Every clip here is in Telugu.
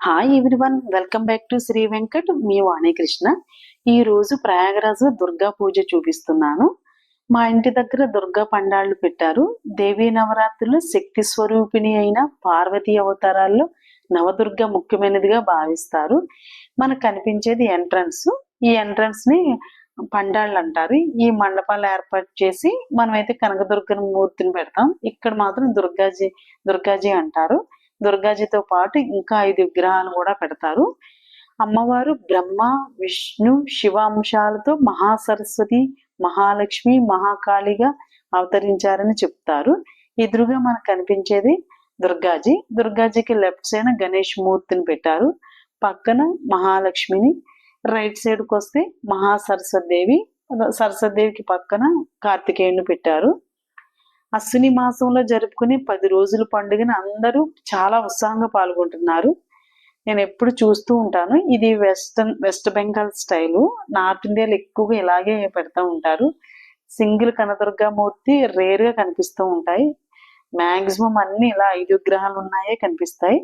Hi everyone welcome back to Sri Venkat మీ వాణికృష్ణ ఈ రోజు ప్రయాగరాజు దుర్గా పూజ చూపిస్తున్నాను. మా ఇంటి దగ్గర దుర్గా పండాళ్ళు పెట్టారు. దేవీ నవరాత్రులు శక్తి స్వరూపిణి అయిన పార్వతీ అవతారాల్లో నవదుర్గ ముఖ్యమైనదిగా భావిస్తారు. మనకు కనిపించేది ఎంట్రన్స్ ఈ ఎంట్రన్స్ని పండాళ్ళు అంటారు. ఈ మండపాలు ఏర్పాటు చేసి మనమైతే కనకదుర్గ మూర్తిని పెడతాం. ఇక్కడ మాత్రం దుర్గాజీ దుర్గాజీ అంటారు. దుర్గాజీతో పాటు ఇంకా ఐదు విగ్రహాలు కూడా పెడతారు. అమ్మవారు బ్రహ్మ విష్ణు శివ అంశాలతో మహాసరస్వతి మహాలక్ష్మి మహాకాళిగా అవతరించారని చెప్తారు. ఎదురుగా మనకు కనిపించేది దుర్గాజీ. దుర్గాజీకి లెఫ్ట్ సైడ్ గణేష్ మూర్తిని పెట్టారు. పక్కన మహాలక్ష్మిని రైట్ సైడ్కి వస్తే మహాసరస్వతి దేవి సరస్వతి పక్కన కార్తికేయుని పెట్టారు. అశ్విని మాసంలో జరుపుకునే పది రోజుల పండుగని అందరూ చాలా ఉత్సాహంగా పాల్గొంటున్నారు. నేను ఎప్పుడు చూస్తూ ఉంటాను. ఇది western west Bengal style. North ఇండియాలో ఎక్కువగా ఇలాగే పెడతా ఉంటారు. సింగిల్ కనదుర్గామూర్తి రేర్గా కనిపిస్తూ ఉంటాయి. మ్యాక్సిమం అన్ని ఇలా ఐదు విగ్రహాలు ఉన్నాయే కనిపిస్తాయి.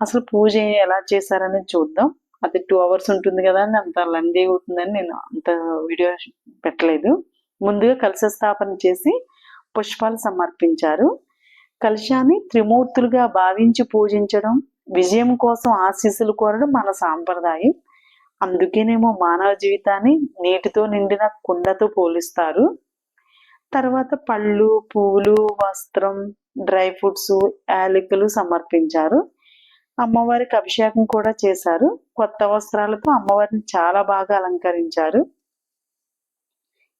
అసలు పూజ ఎలా చేశారని చూద్దాం. అది టూ అవర్స్ ఉంటుంది కదా అని అంత లంది అవుతుందని నేను అంత వీడియో పెట్టలేదు. ముందుగా కలశ స్థాపన చేసి పుష్పాలు సమర్పించారు. కలశాన్ని త్రిమూర్తులుగా భావించి పూజించడం విజయం కోసం ఆశీస్సులు కోరడం మన సాంప్రదాయం. అందుకేనేమో మానవ జీవితాన్ని నీటితో నిండిన కుండతో పోలిస్తారు. తర్వాత పళ్ళు పువ్వులు వస్త్రం డ్రై ఫ్రూట్స్ యాలకులు సమర్పించారు. అమ్మవారికి అభిషేకం కూడా చేశారు. కొత్త వస్త్రాలతో అమ్మవారిని చాలా బాగా అలంకరించారు.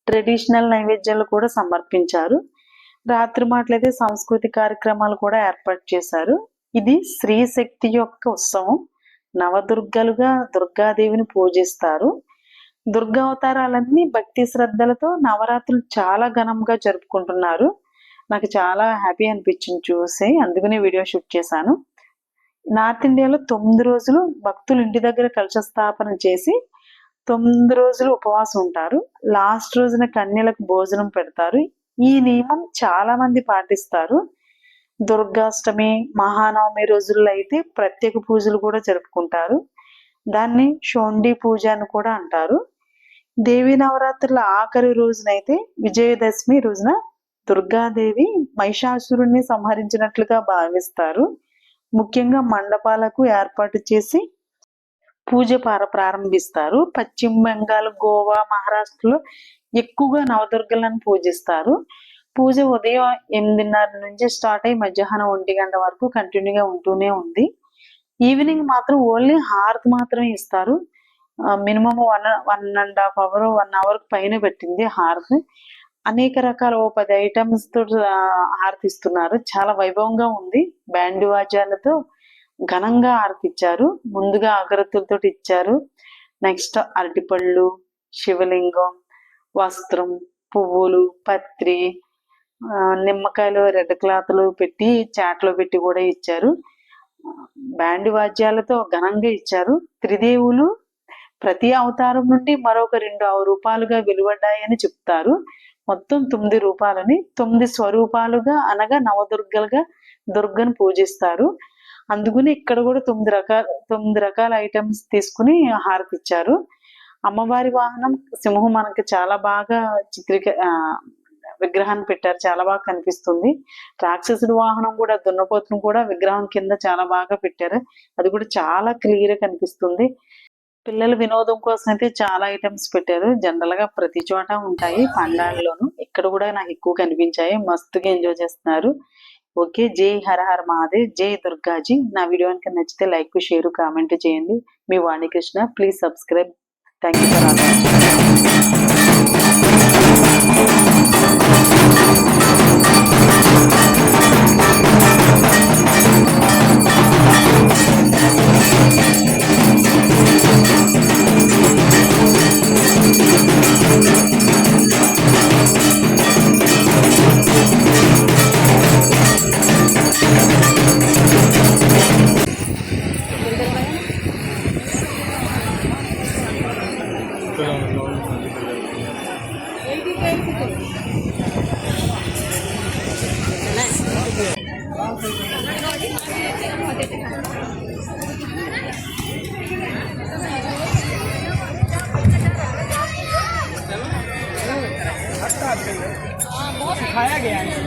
ట్రెడిషనల్ నైవేద్యాలు కూడా సమర్పించారు. రాత్రి మాటలైతే సాంస్కృతిక కార్యక్రమాలు కూడా ఏర్పాటు చేశారు. ఇది స్త్రీ శక్తి యొక్క ఉత్సవం. నవదుర్గలుగా దుర్గాదేవిని పూజిస్తారు. దుర్గా అవతారాలన్నీ భక్తి శ్రద్ధలతో నవరాత్రులు చాలా ఘనంగా జరుపుకుంటున్నారు. నాకు చాలా హ్యాపీ అనిపించింది చూసి అందుకనే వీడియో షూట్ చేశాను. నార్త్ ఇండియాలో తొమ్మిది రోజులు భక్తులు ఇంటి దగ్గర కలశ స్థాపన చేసి తొమ్మిది రోజులు ఉపవాసం ఉంటారు. లాస్ట్ రోజున కన్యలకు భోజనం పెడతారు. ఈ నియమం చాలా మంది పాటిస్తారు. దుర్గాష్టమి మహానవమి రోజుల్లో అయితే ప్రత్యేక పూజలు కూడా జరుపుకుంటారు. దాన్ని షోండి పూజ అని కూడా అంటారు. దేవి నవరాత్రుల ఆఖరి రోజునైతే విజయదశమి రోజున దుర్గాదేవి మహిషాసురుణ్ణి సంహరించినట్లుగా భావిస్తారు. ముఖ్యంగా మండపాలకు ఏర్పాటు చేసి పూజ పార ప్రారంభిస్తారు. పశ్చిమ బెంగాల్ గోవా మహారాష్ట్రలో ఎక్కువగా నవదుర్గలను పూజిస్తారు. పూజ ఉదయం ఎనిమిదిన్నర నుంచి స్టార్ట్ అయ్యి మధ్యాహ్నం ఒంటి గంట వరకు కంటిన్యూగా ఉంటూనే ఉంది. ఈవినింగ్ మాత్రం ఓన్లీ హారతి మాత్రమే ఇస్తారు. Minimum one one and half hour one hour పైన పెట్టింది హారతి. అనేక రకాల ఓ పది ఐటమ్స్తో హారతి ఇస్తున్నారు. చాలా వైభవంగా ఉంది. బ్యాండ్ వాద్యాలతో ఘనంగా హారతిచ్చారు ముందుగా అగరత్తులతో ఇచ్చారు. నెక్స్ట్ అరటిపళ్ళు శివలింగం వస్త్రం పువ్వులు పత్రి నిమ్మకాయలు రెడ్ క్లాత్లు పెట్టి చాట్లో పెట్టి కూడా ఇచ్చారు. బ్యాండ్ వాద్యాలతో ఘనంగా ఇచ్చారు. త్రిదేవులు ప్రతి అవతారం నుండి మరొక రెండు రూపాలుగా వెలువడ్డాయని చెప్తారు. మొత్తం తొమ్మిది రూపాలని తొమ్మిది స్వరూపాలుగా అనగా నవదుర్గలుగా దుర్గను పూజిస్తారు. అందుకని ఇక్కడ కూడా తొమ్మిది రకాల తొమ్మిది రకాల ఐటమ్స్ తీసుకుని హారతిచ్చారు. అమ్మవారి వాహనం సింహం మనకి చాలా బాగా చిత్రీక విగ్రహాన్ని పెట్టారు. చాలా బాగా కనిపిస్తుంది. రాక్షసుడి వాహనం కూడా దున్నపోతును కూడా విగ్రహం కింద చాలా బాగా పెట్టారు. అది కూడా చాలా క్లియర్ కనిపిస్తుంది. పిల్లల వినోదం కోసం అయితే చాలా ఐటమ్స్ పెట్టారు. జనరల్గా ప్రతి చోట ఉంటాయి పండాళ్ళలోను ఇక్కడ కూడా నాకు ఎక్కువ కనిపించాయి. మస్తుగా ఎంజాయ్ చేస్తున్నారు. ఓకే. జై హర మహాదేవ్. జై దుర్గాజీ. నా వీడియో కనుక నచ్చితే లైక్ షేర్ కామెంట్ చేయండి. మీ Vanikrishna. Please subscribe. Thank you for having me. सिखाया गया है